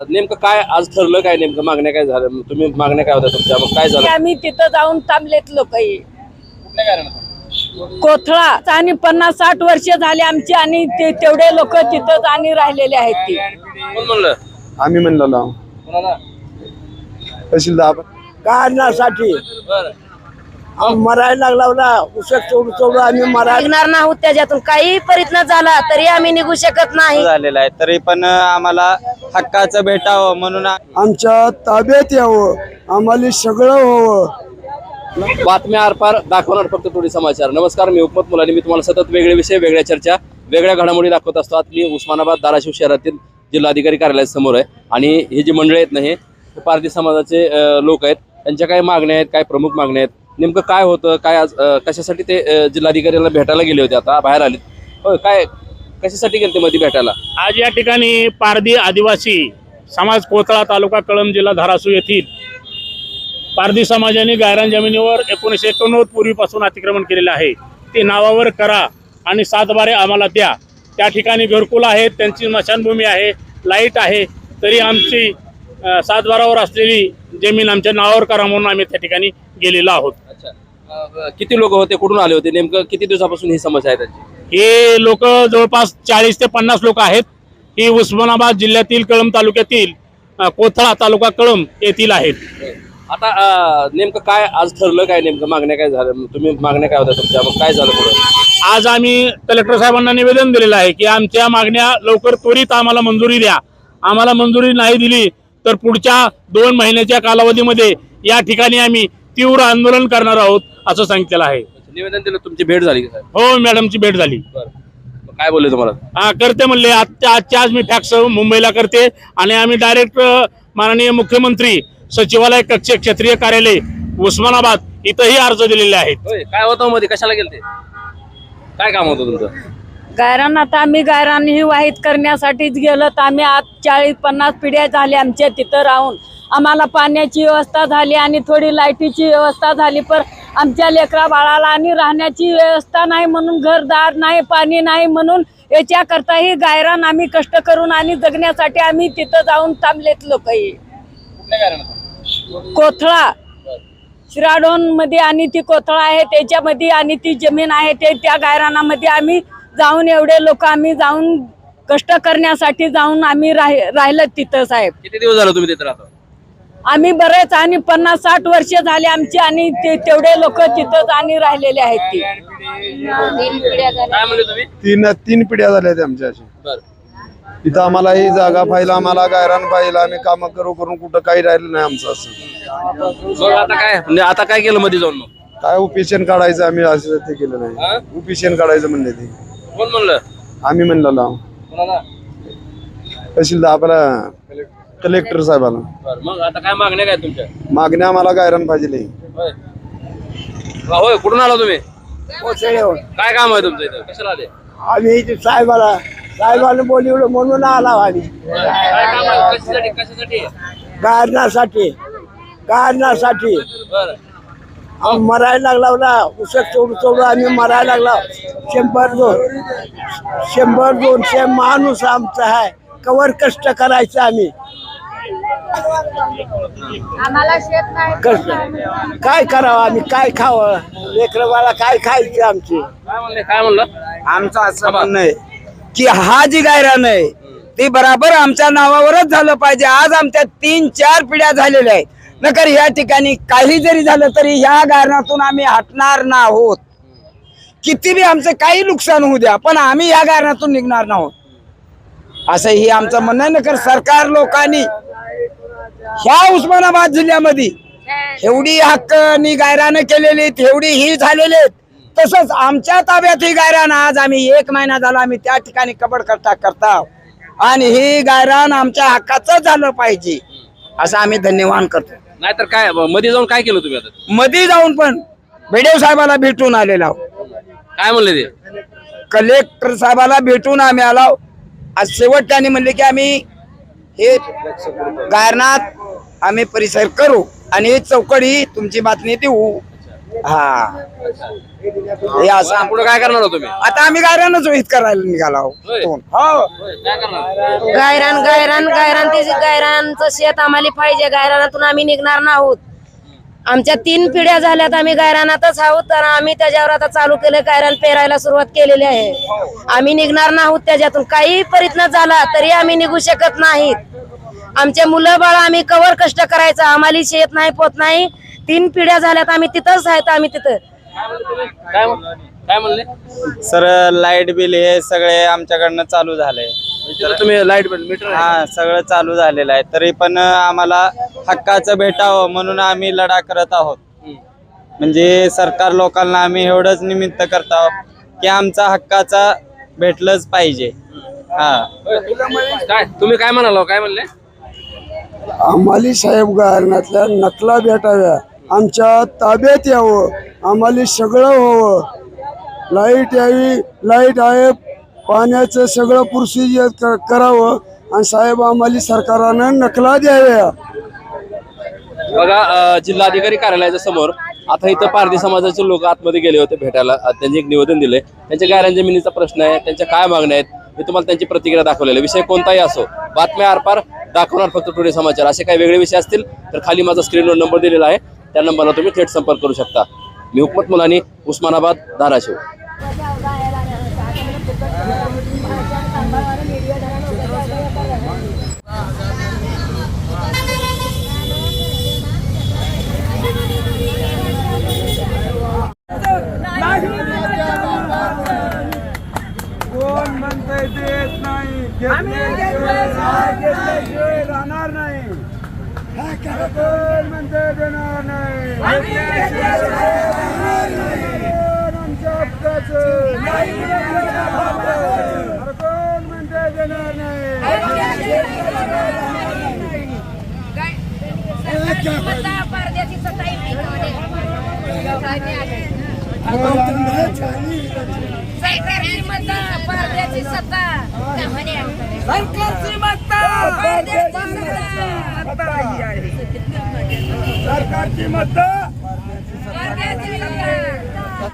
नेमकं काय आज ठरलं काय नेमकं? मागण्या काय झाल्या? तुम्ही मागण्या काय होत्या तुमच्या? मग काय झालं? आम्ही तिथं जाऊन थांबलेत लोक कुठल्या? कोथळा. आणि पन्नास साठ वर्ष झाले आमची आणि ते तेवढे लोक तिथंच आणि राहिलेले आहेत ती. कोण म्हणलं? आम्ही म्हणलेलो कोणाला? तहसीलदार. काढण्यासाठी. बरं. मरायला लागला उसक सोडू सोडू आम्ही मरायला निघणार नाहोत त्याच्यातून. काही प्रयत्न झाला तरी आम्ही निघू शकत नाही. झालेला आहे. तरी पण आम्हाला हक्काचं भेटावं म्हणून आमच्या ताब्यात यावं. आम्हाला सगळं व्हावं. बातम्या आरपार दाखवणार फक्त थोडी समाचार. नमस्कार मी उपमत मुलानी. मी तुम्हाला सतत वेगळे विषय वेगळ्या चर्चा वेगळ्या घडामोडी दाखवत असतो. आज मी उस्मानाबाद धाराशिव शहरातील जिल्हाधिकारी कार्यालयासमोर आहे. आणि हे जी मंडळी आहेत ना हे पारधी समाजाचे लोक आहेत. त्यांच्या काय मागण्या आहेत काय प्रमुख मागण्या आहेत? नेमकं काय होतं? काय आज कशासाठी ते जिल्हाधिकाऱ्याला भेटायला गेले होते? आता बाहेर आले होय काय कशासाठी गेले ते मध्ये भेटायला? आज या ठिकाणी पारधी आदिवासी समाज कोथळा तालुका कळंब जिल्हा धाराशिव येथील पारधी समाजाने गायरान जमिनीवर एकोणीसशे एकोणनव्वद पूर्वीपासून अतिक्रमण केलेलं आहे. ते नावावर करा आणि सातबारे आम्हाला द्या. त्या ठिकाणी घरकुल आहेत त्यांची स्मशानभूमी आहे लाइट आहे तरी आमची सातबारावर असलेली जमीन आमच्या नावावर करा म्हणून आम्ही त्या ठिकाणी गेलेलो आहोत. अच्छा. किती लोक होते? कुठून आले होते? नेमकं किती दिवसापासून ही समस्या आहे त्यांची? हे लोक जवळपास चाळीस ते पन्नास लोक आहेत. ही उस्मानाबाद जिल्ह्यातील कळंब तालुक्यातील कोथळा तालुका कळंब येथील आहेत. आता नेमकं काय आज ठरलं काय नेमकं मागण्या काय झाल्या? तुम्ही मागण्या काय होत्या तुमच्या? मग काय झालं पुढे? आज आम्ही कलेक्टर साहेबांना निवेदन दिलेलं आहे की आमच्या मागण्या लवकर त्वरित आम्हाला मंजुरी द्या. आम्हाला मंजुरी नाही दिली तर पुढच्या दोन महिन्याच्या कालावधीमध्ये या ठिकाणी आम्ही तीव्र आंदोलन करणार आहोत असं सांगितलेलं आहे. निवेदन दिलं तुमची भेट झाली का साहेब? हो मॅडमची भेट झाली. बरं. काय बोलले तुम्हाला? हा करते म्हणले आजच्या आजच्या आज मी फॅक्स मुंबईला करते आणि आम्ही डायरेक्ट माननीय मुख्यमंत्री सचिवालय कक्ष क्षेत्रीय कार्यालय उस्मानाबाद इथंही अर्ज दिलेले आहेत. होय काय होतं मध्ये कशाला गेलते? काय काम होतं तुमचं? गायरान आता आम्ही गायरान ही वाहित करण्यासाठीच गेलो तर आम्ही आज चाळीस पन्नास पिढ्या झाल्या आमच्या तिथं राहून. आम्हाला पाण्याची व्यवस्था झाली आणि थोडी लाईटीची व्यवस्था झाली पण आमच्या लेकरा बाळाला आणि राहण्याची व्यवस्था नाही म्हणून घरदार नाही पाणी नाही म्हणून याच्याकरता ही गायरान आम्ही कष्ट करून आणि जगण्यासाठी आम्ही तिथं जाऊन थांबलेत लोकही. कोथळा. शिराडोनमध्ये आणि ती कोथळा आहे त्याच्यामध्ये आणि ती जमीन आहे ते त्या गायरानामध्ये आम्ही जाऊन एवढे लोक आम्ही जाऊन कष्ट करण्यासाठी जाऊन आम्ही राहि राहिलं तिथं साहेब. किती दिवस झालं तुम्ही तिथे राहता? आम्ही बरेच आणि पन्नास साठ वर्ष झाले आमची आणि ते तेवढे लोक तिथंच आणि राहिलेले आहेत ती. काय म्हणले तुम्ही तीन तीन पिढ्या झाल्या त्या आमच्या अशी बरं इथं आम्हाला ही जागा पाहिलं आम्हाला गायरान पाहिलं आम्ही काम करू करून कुठं काही राहिलं नाही आमचं असं. मग आता काय? म्हणजे आता काय केलं मध्ये जाऊन मग? काय उपिशन काढायचं आम्ही असं ते केलं हा? नाही उपिशन काढायचं म्हणले ते. कोण म्हणलं? आम्ही म्हणलेलो. कोणाला? तहसीलदार आपला कलेक्टर साहेबाला बरं मग आता काय मागण्या काय तुमच्या? मागण्या आम्हाला गायरान पाहिजे होय. हा, होय कुठून आला तुम्ही? काय काम आहे तुमचं इथं? कशाला आले? आम्ही इथे साहेबाला साहेबाला बोलवलं म्हणून आला आम्ही. काय काम आहे? कशासाठी? कशासाठी? गाडण्यासाठी गाडण्यासाठी बरं. मरायला लागला उसक सोडू सोडू आम्ही मरायला लागला. शंभर दोन शंभर दोनशे माणूस आमचा आहे. कवर कष्ट करायचं आम्ही. आम्हाला शेत नाही. कष्ट. काय करावं आम्ही? काय खावं? लेकरं काय खायचं आमची? काय म्हणले? काय म्हणलं? आमचं असं म्हणणं आहे की हा जी गायरान आहे ती बराबर आमच्या नावावरच झालं पाहिजे. आज आमच्या तीन चार पिढ्या झालेल्या आहेत. नकर या ठिकाणी काही जरी झालं तरी ह्या गायरनातून आम्ही हटणार ना आहोत किती बी आमचं काही नुकसान होऊ द्या पण आम्ही या गायरनातून निघणार नाहोत. असं ही आमचं म्हणणं आहे नकर सरकार लोकांनी ह्या उस्मानाबाद जिल्ह्यामध्ये एवढी हक्कनी गायरानं केलेली एवढी ही झालेली. तसंच आमच्या ताब्यात ही गायरान आज आम्ही एक महिना झाला आम्ही त्या ठिकाणी कबड करता करता आणि ही गायरान आमच्या हक्काचं झालं पाहिजे असं आम्ही धन्यवाद करतो. नाहीतर काय मध्ये जाऊन काय केलं तुम्ही आता? मध्ये जाऊन पण बेडेव साहेबाला भेटून आलेलो. काय म्हणले ते? कलेक्टर साहेबाला भेटून आम्ही आलो आज शेवट त्यांनी म्हणले की आम्ही हे गायरनात आम्ही परिसर करू आणि ही चौकडी तुमची बातमी देऊ. हा. हे असं पुढे काय करणार हो तुम्ही? आता आम्ही गायरानच हित करायला निघालो. आहोत. हो. काय करणार गायरान गायरान गायरान ते गायरानचं शेत आम्हाला पाहिजे गायरानातून आम्ही निघणार नाहोत. आमच्या तीन पिढ्या झाल्यात आम्ही गायरानातच आहोत तर आम्ही त्याच्यावर आता चालू केलं गायरान पेरायला सुरुवात केलेली आहे. आम्ही निघणार नाहोत त्याच्यातून. काही प्रयत्न झाला तरी आम्ही निघू शकत नाहीत. आमचे मुलं बाळ आम्ही कवर कष्ट करायचं आम्हाला शेत नाही पोत नाही. तीन पिढ्या झाल्यात आम्ही तिथंच आहेत आम्ही तिथं. काय म्हण- काय म्हणले? सर लाइट बिल हे सगळे आमच्याकडनं चालू झालंय तिथं तुम्ही लाइट बिल मीटर हा सगळं चालू झालेलं आहे. तरी पण आम्हाला हक्काचं भेटावं म्हणून आम्ही लढा करत आहोत. म्हणजे सरकार लोकांना आम्ही एवढंच निमित्त करत आहोत की आमचा हक्काचा भेटलंच पाहिजे. हा. काय? तुम्ही काय म्हणाला काय म्हणले? आम्हाला साहेब गारण्यातल्या नकला भेटाव्या. आमच्या ताब्यात यावं. आम्हाला सगळं व्हावं. लाइट यावी लाइट आहे. पाण्याचं सगळं प्रोसिजर करावं. आणि साहेब आम्हाला सरकारानं नकला द्याव्या. बघा जिल्हाधिकारी कार्यालयाच्या समोर आता इथं पारधी समाजाचे लोक आतमध्ये गेले होते भेटायला. त्यांनी एक निवेदन दिले त्यांच्या गायरान जमिनीचा प्रश्न आहे त्यांच्या काय मागण्या आहेत मी तुम्हाला त्यांची प्रतिक्रिया दाखवलेली आहे. विषय कोणताही असो बातम्या आरपार दाखवणार फक्त टुडे समाचार. असे काही वेगळे विषय असतील तर खाली माझा स्क्रीनवर नंबर दिलेला आहे. त्या नंबरला तुम्ही थेट संपर्क करू शकता. मी हुकमत मुलानी उस्मानाबाद धाराशिव. म्हणतंय देत नाही. राहणार नाही. म्हणतंय देणार नाही? आमच्या हक्काचं? अरे कोण म्हणतंय देणार नाही. सरकारची मत. सरकारची मत.